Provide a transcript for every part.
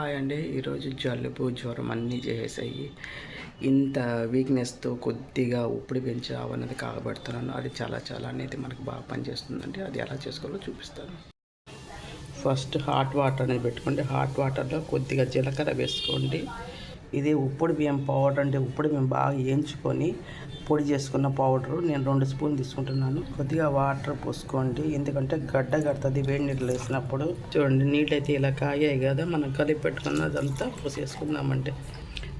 Hi అండి. ఈరోజు జలుబు జ్వరం అన్నీ చేసేసాయి ఇంత వీక్నెస్తో కొద్దిగా ఉప్పుడు పెంచావు అనేది కాగబెడుతున్నాను. అది చాలా చాలా అనేది మనకు బాగా పనిచేస్తుందండి. అది ఎలా చేసుకోవాలో చూపిస్తాను. ఫస్ట్ హాట్ వాటర్ అనేది పెట్టుకోండి. హాట్ వాటర్లో కొద్దిగా జీలకర్ర వేసుకోండి. ఇది ఉప్పుడు బియ్యం పౌడర్ అంటే ఉప్పుడు బియ్యం బాగా వేయించుకొని పొడి చేసుకున్న పౌడరు నేను రెండు స్పూన్ తీసుకుంటున్నాను. కొద్దిగా వాటర్ పోసుకోండి. ఎందుకంటే గడ్డ కడుతుంది వేడి నీళ్ళు వేసినప్పుడు. చూడండి నీళ్ళు అయితే ఇలా కాగాయి కదా మనం కలిపి పెట్టుకున్నదంతా పోసేసుకుందామంటే.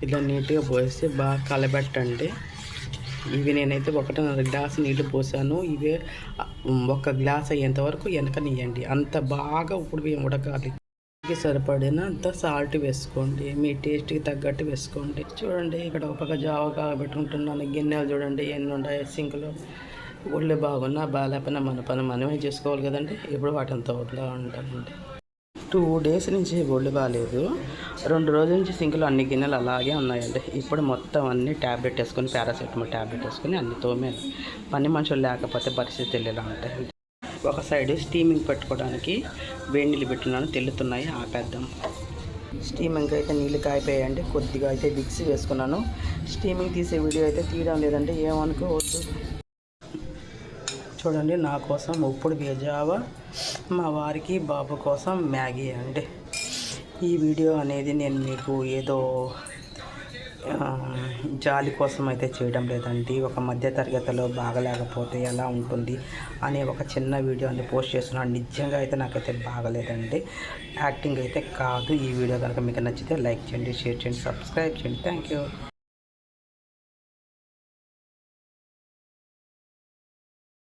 ఇలా నీట్గా పోసి బాగా కలబెట్టండి. ఇవి నేనైతే ఒకటిన్నర గ్లాస్ నీళ్ళు పోసాను. ఇవే ఒక గ్లాస్ అయ్యేంత వరకు వెనకనియండి. అంత బాగా ఉప్పుడు బియ్యం ఉడకాలి. కి సరిపడినంత సాల్ట్ వేసుకోండి. మీ టేస్ట్కి తగ్గట్టు వేసుకోండి. చూడండి ఇక్కడ ఒక పక్క జావ పెట్టుకుంటున్నాను గిన్నెలు చూడండి ఎన్ని ఉన్నాయి సింక్లో. ఒళ్ళు బాగున్నా బాగాలేకపోయినా మన పని మనమే చేసుకోవాలి కదండి. ఇప్పుడు వాటిని వదిలా ఉంటానండి టూ డేస్ నుంచి ఒళ్ళు బాగాలేదు రెండు రోజుల నుంచి సింక్లో అన్ని గిన్నెలు అలాగే ఉన్నాయండి. ఇప్పుడు మొత్తం అన్ని ట్యాబ్లెట్ వేసుకొని పారాసెటమాల్ ట్యాబ్లెట్ వేసుకొని అన్ని తోమే పని మనుషులు లేకపోతే పరిస్థితులు ఇలా ఉంటాయి ఒక సైడ్ స్టీమింగ్ పెట్టుకోవడానికి వేడి నీళ్ళు పెట్టినాను తెల్లుతున్నాయి ఆపేద్దాం. స్టీమింగ్ అయితే నీళ్ళు కాయిపోయాయండి కొద్దిగా అయితే మిక్సీ వేసుకున్నాను. స్టీమింగ్ తీసే వీడియో అయితే తీయడం లేదండి ఏమనుకోవద్దు. చూడండి నా కోసం ఉప్పుడు బేజావా మా వారికి బాబు కోసం మ్యాగీ అండి. ఈ వీడియో అనేది నేను మీకు ఏదో జాలి కోసం అయితే చేయడం లేదండి. ఒక మధ్య తరగతిలో బాగలేకపోతే ఎలా ఉంటుంది అనే ఒక చిన్న వీడియోని పోస్ట్ చేస్తున్నాను నిజంగా అయితే నాకైతే బాగలేదండి. యాక్టింగ్ అయితే కాదు ఈ వీడియో కనుక మీకు నచ్చితే లైక్ చేయండి షేర్ చేయండి సబ్స్క్రైబ్ చేయండి. Thank you.